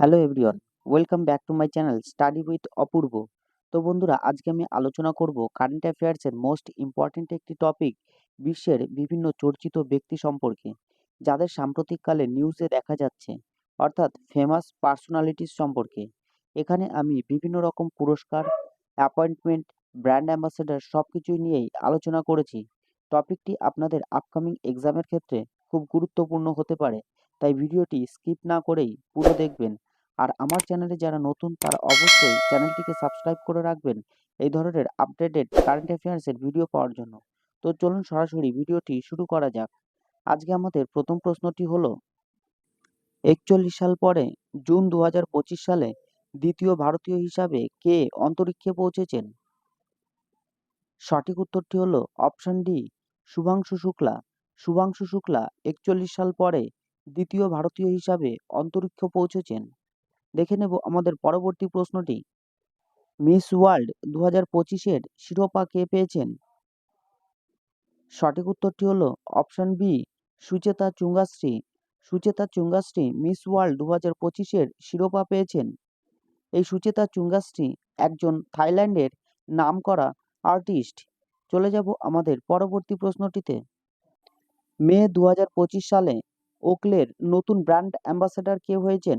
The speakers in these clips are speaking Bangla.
Hello everyone, welcome back to my channel study with Apurba. তো বন্ধুরা, আজকে আমি আলোচনা করব কারেন্ট অ্যাফেয়ার্সের মোস্ট ইম্পর্ট্যান্ট একটি টপিক বিশ্বের বিভিন্ন চর্চিত ব্যক্তি সম্পর্কে, যাদের সাম্প্রতিককালে নিউজে দেখা যাচ্ছে, অর্থাৎ ফেমাস পার্সোনালিটিস সম্পর্কে। এখানে আমি বিভিন্ন রকম পুরস্কার অ্যাপয়েন্টমেন্ট ব্র্যান্ড অ্যাম্বাসেডার সব কিছুই নিয়েই আলোচনা করেছি। টপিকটি আপনাদের আপকামিং এক্সামের ক্ষেত্রে খুব গুরুত্বপূর্ণ হতে পারে, তাই ভিডিওটি স্কিপ না করেই পুরো দেখবেন। আর আমার চ্যানেলে যারা নতুন তারা অবশ্যই চ্যানেলটিকে সাবস্ক্রাইব করে রাখবেন এই ধরনের আপডেটেড কারেন্ট অ্যাফেয়ার্সের ভিডিও পাওয়ার জন্য। তো চলুন সরাসরি ভিডিওটি শুরু করা যাক। আজকে আমাদের প্রথম প্রশ্নটি হলো, একচল্লিশ সাল পরে জুন দু হাজার পঁচিশ সালে দ্বিতীয় ভারতীয় হিসাবে কে অন্তরিক্ষে পৌঁছেছেন? সঠিক উত্তরটি হলো অপশন ডি, শুভাংশু শুক্লা। শুভাংশু শুক্লা একচল্লিশ সাল পরে দ্বিতীয় ভারতীয় হিসাবে অন্তরিক্ষ পৌঁছেছেন। দেখে নেব আমাদের পরবর্তী প্রশ্নটি। মিস ওয়ার্ল্ড দু হাজার পঁচিশের শিরোপা কে পেয়েছেন? সঠিক উত্তরটি হলো option B, Suchata Chuangsri. Suchata Chuangsri Miss World দু হাজার পঁচিশের শিরোপা পেয়েছেন। এই সুচেতা চুঙ্গাশ্রী একজন থাইল্যান্ডের নাম করা আর্টিস্ট। চলে যাব আমাদের পরবর্তী প্রশ্নটিতে। মে দু হাজার পঁচিশ সালে ওকলের নতুন ব্র্যান্ড অ্যাম্বাসেডর কে হয়েছেন?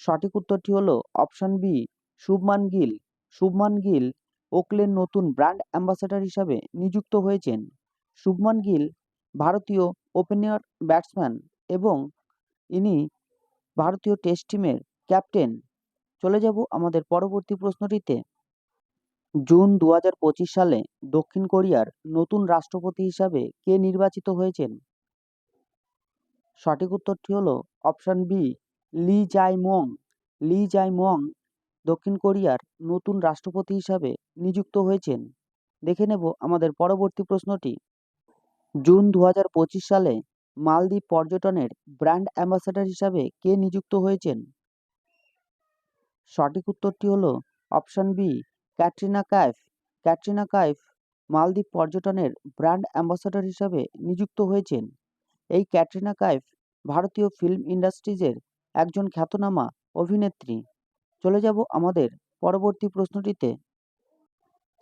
সঠিক উত্তরটি হলো অপশন বি, শুভমান গিল। শুভমান গিল ওকলের নতুন ব্র্যান্ড অ্যাম্বাসেডর হিসাবে নিযুক্ত হয়েছেন। শুভমান গিল ভারতীয় ওপেনার, ব্যাটসম্যান এবং ইনি ভারতীয় টেস্ট টিমের ক্যাপ্টেন। চলে যাব আমাদের পরবর্তী প্রশ্নটিতে। জুন দু হাজার পঁচিশ সালে দক্ষিণ কোরিয়ার নতুন রাষ্ট্রপতি হিসাবে কে নির্বাচিত হয়েছেন? সঠিক উত্তরটি হলো অপশন বি লি জাই মং লি জাই মং দক্ষিণ কোরিয়ার নতুন রাষ্ট্রপতি হিসাবে নিযুক্ত হয়েছেন। দেখে নেব আমাদের পরবর্তী প্রশ্নটি। জুন দু হাজার পঁচিশ সালে মালদ্বীপ পর্যটনের ব্র্যান্ড অ্যাম্বাসেডর হিসাবে কে নিযুক্ত হয়েছেন? সঠিক উত্তরটি হলো অপশন বি, ক্যাটরিনা কাইফ। ক্যাটরিনা কাইফ মালদ্বীপ পর্যটনের ব্র্যান্ড অ্যাম্বাসেডর হিসাবে নিযুক্ত হয়েছেন। এই ক্যাটরিনা কাইফ ভারতীয় ফিল্ম ইন্ডাস্ট্রিজের একজন খ্যাতনামা অভিনেত্রী। চলে যাব আমাদের পরবর্তী প্রশ্নটিতে।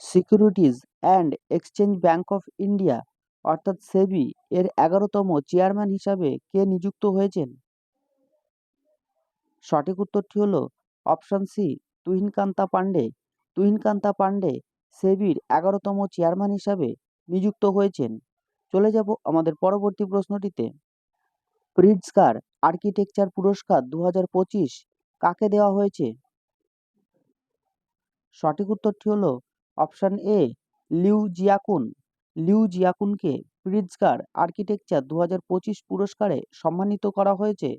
Securities and exchange bank of India অর্থাৎ সেবি, এর এগারোতম চেয়ারম্যান হিসাবে কে নিযুক্ত হয়েছেন? সঠিক উত্তরটি হল অপশন সি তুহিনকান্তা পান্ডে তুহিনকান্তা পান্ডে সেবির এগারোতম চেয়ারম্যান হিসাবে নিযুক্ত হয়েছেন। চলে যাব আমাদের পরবর্তী প্রশ্নটিতে। প্রিটজকার আর্কিটেকচার পুরস্কার দু হাজার পঁচিশ কাকে দেওয়া হয়েছে? সঠিক উত্তরটি হলো option A, Liu Jiakun. Liu জিয়াকুনকে Pritzker architecture দু হাজার পঁচিশ পুরস্কারে সম্মানিত করা হয়েছে।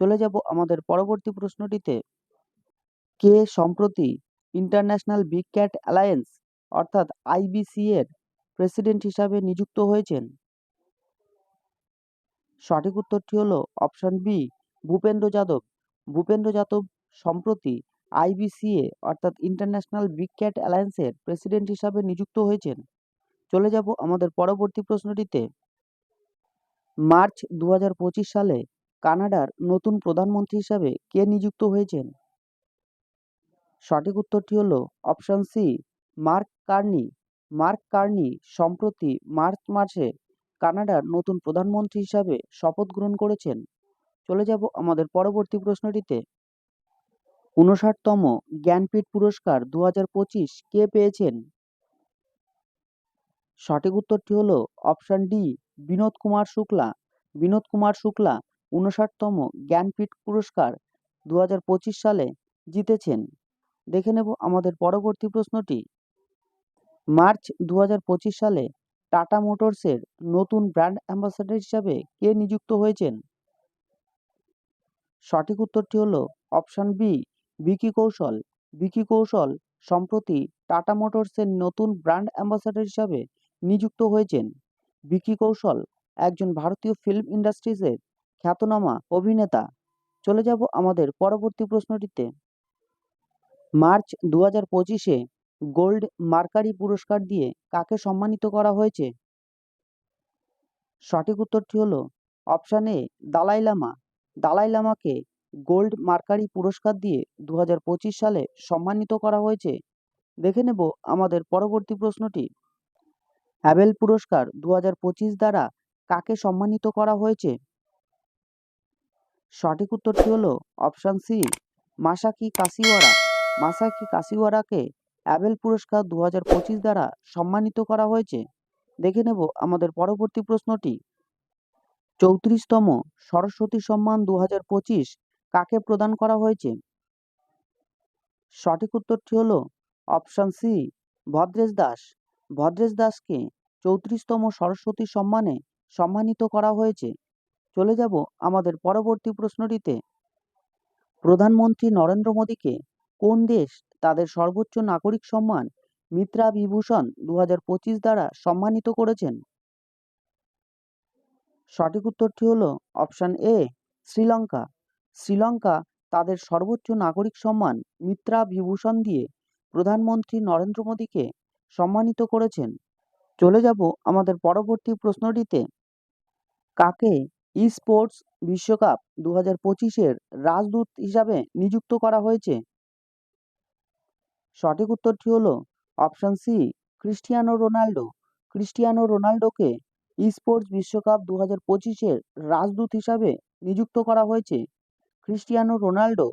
চলে যাব আমাদের পরবর্তী প্রশ্নটিতে। কে সম্প্রতি ইন্টারন্যাশনাল বিগ ক্যাট অ্যালায়েন্স অর্থাৎ আইবিসি এর প্রেসিডেন্ট হিসাবে নিযুক্ত হয়েছেন? সঠিক উত্তরটি হলো অপশন বি ভূপেন্দ্র যাদব। ভূপেন্দ্র যাদব সম্প্রতি আইবিসিএ অর্থাৎ ইন্টারন্যাশনাল বিগ ক্যাট অ্যালায়েন্সের প্রেসিডেন্ট হিসাবে নিযুক্ত হয়েছেন। চলে যাব আমাদের পরবর্তী প্রশ্নটিতে। মার্চ দু হাজার পঁচিশ সালে কানাডার নতুন প্রধানমন্ত্রী হিসাবে কে নিযুক্ত হয়েছেন? সঠিক উত্তরটি হলো option C Mark Carney. Mark Carney সম্প্রতি মার্চ মাসে কানাডার নতুন প্রধানমন্ত্রী হিসাবে শপথ গ্রহণ করেছেন। চলে যাব আমাদের পরবর্তী প্রশ্নটিতে। উনষাটতম জ্ঞানপীঠ পুরস্কার দু হাজার পঁচিশ কে পেয়েছেন? সঠিক উত্তরটি হলো অপশন ডি, বিনোদ কুমার শুক্লা। বিনোদ কুমার শুক্লা উনষাটতম জ্ঞানপীঠ পুরস্কার দু হাজার পঁচিশ সালে জিতেছেন। দেখে নেব আমাদের পরবর্তী প্রশ্নটি। মার্চ দু হাজার পঁচিশ সালে টাটা মোটরসের নতুন ব্র্যান্ড অ্যাম্বাসাডর হিসাবে কে নিযুক্ত হয়েছেন? সঠিক উত্তরটি হলো অপশান বি বিকি কৌশল। বিকি কৌশল সম্প্রতি টাটা মোটরসের নতুন ব্র্যান্ড অ্যাম্বাসাডর হিসাবে নিযুক্ত হয়েছেন। বিকি কৌশল একজন ভারতীয় ফিল্ম ইন্ডাস্ট্রিজের খ্যাতনামা অভিনেতা। চলে যাব আমাদের পরবর্তী প্রশ্নটিতে। মার্চ দু হাজার পঁচিশে গোল্ড মার্কারি পুরস্কার দিয়ে কাকে সম্মানিত করা হয়েছে? সঠিক উত্তরটি হলো অপশান এ দালাই লামা। দালাই লামাকে গোল্ড মার্কারি পুরস্কার দিয়ে দু হাজার পঁচিশ সালে সম্মানিত করা হয়েছে। দেখে নেব আমাদের পরবর্তী প্রশ্নটি। হ্যাভেল পুরস্কার দু হাজার পঁচিশ দ্বারা কাকে সম্মানিত করা হয়েছে? সঠিক উত্তরটি হলো option C Masaki Kashiwara Masaki কাসিওয়ারাকে Abel পুরস্কার দু হাজার পঁচিশ দ্বারা সম্মানিত করা হয়েছে? দেখে নেব আমাদের পরবর্তী প্রশ্নটি। চৌত্রিশতম সরস্বতী সম্মান দু হাজার পঁচিশ কাকে প্রদান করা হয়েছে? সঠিক উত্তরটি হলো অপশান সি, ভদ্রেশ দাস। ভদ্রেশ দাসকে চৌত্রিশতম সরস্বতী সম্মানে সম্মানিত করা হয়েছে। চলে যাব আমাদের পরবর্তী প্রশ্নটিতে। প্রধানমন্ত্রী নরেন্দ্র মোদীকে কোন দেশ তাদের সর্বোচ্চ নাগরিক সম্মান মিত্রা বিভূষণ দু হাজার পঁচিশ দ্বারা সম্মানিত করেছেন? সঠিক উত্তরটি হলো অপশান এ, শ্রীলঙ্কা। শ্রীলঙ্কা তাদের সর্বোচ্চ নাগরিক সম্মান মিত্রা বিভূষণ দিয়ে প্রধানমন্ত্রী নরেন্দ্র মোদীকে সম্মানিত করেছেন। চলে যাব আমাদের পরবর্তী প্রশ্নটিতে। কাকে ই স্পোর্টস বিশ্বকাপ দু হাজার পঁচিশের রাজদূত হিসাবে নিযুক্ত করা হয়েছে? সঠিক উত্তরটি হলো option C, Cristiano Ronaldo. Cristiano রোনাল্ডোকে sports বিশ্বকাপ দু হাজার পঁচিশের রাজদূত হিসাবে নিযুক্ত করা হয়েছে। ক্রিস্টিয়ানো রোনাল্ডো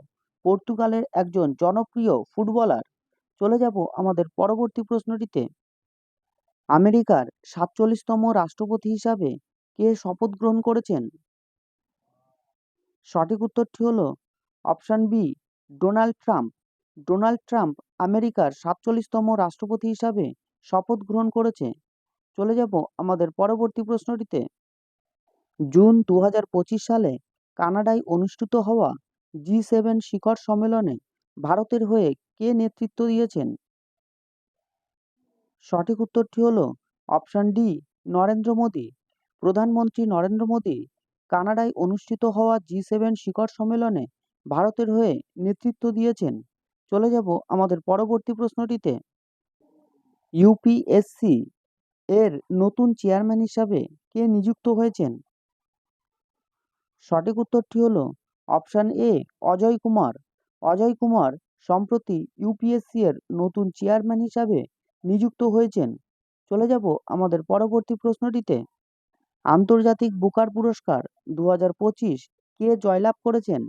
পর্তুগালের একজন জনপ্রিয় ফুটবলার। চলে যাব আমাদের পরবর্তী প্রশ্নটিতে। আমেরিকার সাতচল্লিশতম রাষ্ট্রপতি হিসাবে কে শপথ গ্রহণ করেছেন? সঠিক উত্তরটি হলো option B, Donald Trump. Donald Trump আমেরিকার সাতচল্লিশতম রাষ্ট্রপতি হিসাবে শপথ গ্রহণ করেছে। চলে যাব আমাদের পরবর্তী প্রশ্নটিতে। জুন দু হাজার পঁচিশ সালে কানাডায় অনুষ্ঠিত হওয়া জি সেভেন শিখর সম্মেলনে ভারতের হয়ে কে নেতৃত্ব দিয়েছেন? সঠিক উত্তরটি হল অপশান ডি, নরেন্দ্র মোদী। প্রধানমন্ত্রী নরেন্দ্র মোদী কানাডায় অনুষ্ঠিত হওয়া জি সেভেন শিখর সম্মেলনে ভারতের হয়ে নেতৃত্ব দিয়েছেন। চলে যাব আমাদের পরবর্তী প্রশ্নটিতে। ইউপিএসসি এর নতুন চেয়ারম্যান হিসাবে কে নিযুক্ত হয়েছেন? সঠিক উত্তরটি হলো অপশান এ অজয় কুমার। অজয় কুমার সম্প্রতি ইউপিএসসি এর নতুন চেয়ারম্যান হিসাবে নিযুক্ত হয়েছেন। চলে যাব আমাদের পরবর্তী প্রশ্নটিতে। আন্তর্জাতিক বুকার পুরস্কার দু হাজার পঁচিশ কে জয়লাভ করেছেন?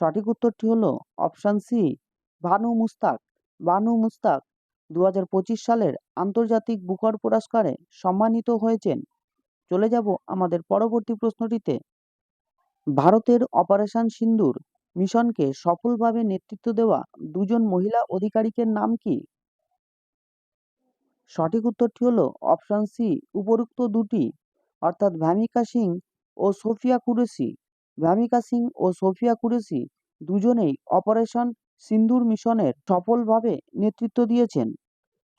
সঠিক উত্তরটি হলো অপশান সি, ভানু মুস্তাক। ভানু মুস্তাক দু হাজার পঁচিশ সালের আন্তর্জাতিক বুকার পুরস্কারে সম্মানিত হয়েছেন। চলে যাব আমাদের পরবর্তী প্রশ্নটিতে। ভারতের অপারেশন সিন্দুর মিশনকে সফলভাবে নেতৃত্ব দেওয়া দুজন মহিলা অধিকারিকের নাম কি? সঠিক উত্তরটি হলো অপশান সি, উপরোক্ত দুটি, অর্থাৎ ভ্যামিকা সিং ও সোফিয়া কুরেশি। ভ্যামিকা সিং ও সোফিয়া কুরেশি দুজনেই অপারেশন সিন্দুর মিশনের সফলভাবে নেতৃত্ব দিয়েছেন।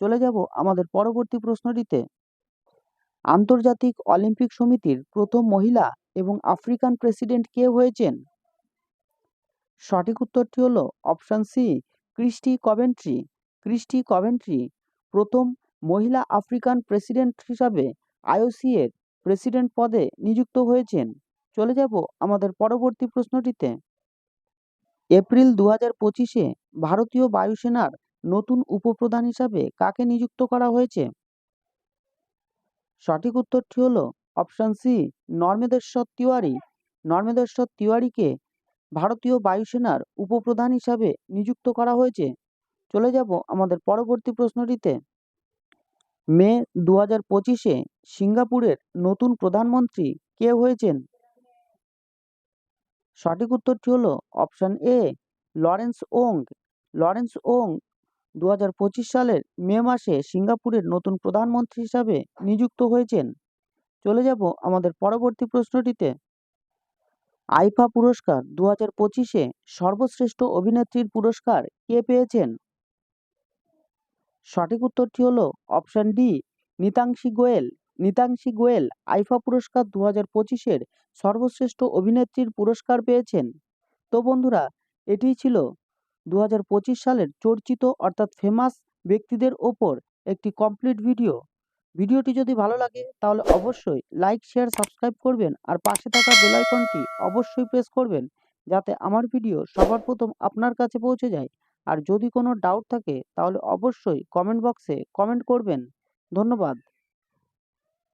চলে যাব আমাদের পরবর্তী প্রশ্নটিতে। আন্তর্জাতিক অলিম্পিক সমিতির প্রথম মহিলা এবং আফ্রিকান প্রেসিডেন্ট কে হয়েছেন? সঠিক উত্তরটি হল option C, Kirsty Coventry. Kirsty Coventry প্রথম মহিলা আফ্রিকান প্রেসিডেন্ট হিসাবে আইওসি এর প্রেসিডেন্ট পদে নিযুক্ত হয়েছেন। চলে যাব আমাদের পরবর্তী প্রশ্নটিতে। এপ্রিল দু হাজার পঁচিশে ভারতীয় বায়ুসেনার নতুন উপপ্রধান হিসাবে কাকে নিযুক্ত করা হয়েছে? সঠিক উত্তরটি হলো অপশান সি নর্মেদেশ্বর তিওয়ারি। নর্মেদেশ্বর তিওয়ারিকে ভারতীয় বায়ুসেনার উপপ্রধান হিসাবে নিযুক্ত করা হয়েছে। চলে যাব আমাদের পরবর্তী প্রশ্নটিতে। মে দু হাজার পঁচিশে সিঙ্গাপুরের নতুন প্রধানমন্ত্রী কে হয়েছেন? সঠিক উত্তরটি হলো option A Lawrence Wong Lawrence Wong দু হাজার পঁচিশ সালের মে মাসে সিঙ্গাপুরের নতুন প্রধানমন্ত্রী হিসাবে নিযুক্ত হয়েছেন। চলে যাব আমাদের পরবর্তী প্রশ্নটিতে। আইফা পুরস্কার দু হাজার পঁচিশে সর্বশ্রেষ্ঠ অভিনেত্রীর পুরস্কার কে পেয়েছেন? সঠিক উত্তরটি হলো option D Nitanshi Goel. Nitanshi Goel IIFA পুরস্কার দু হাজার পঁচিশের সর্বশ্রেষ্ঠ অভিনেত্রীর পুরস্কার পেয়েছেন। তো বন্ধুরা, এটিই ছিল দু হাজার পঁচিশ সালের চর্চিত অর্থাৎ ফেমাস ব্যক্তিদের ওপর একটি কমপ্লিট ভিডিও ভিডিওটি যদি ভালো লাগে, তাহলে অবশ্যই লাইক শেয়ার সাবস্ক্রাইব করবেন আর পাশে থাকা বেল আইকনটি অবশ্যই প্রেস করবেন যাতে আমার ভিডিও সবার প্রথম আপনার কাছে পৌঁছে যায়। আর যদি কোনো ডাউট থাকে, তাহলে অবশ্যই কমেন্ট বক্সে কমেন্ট করবেন। ধন্যবাদ।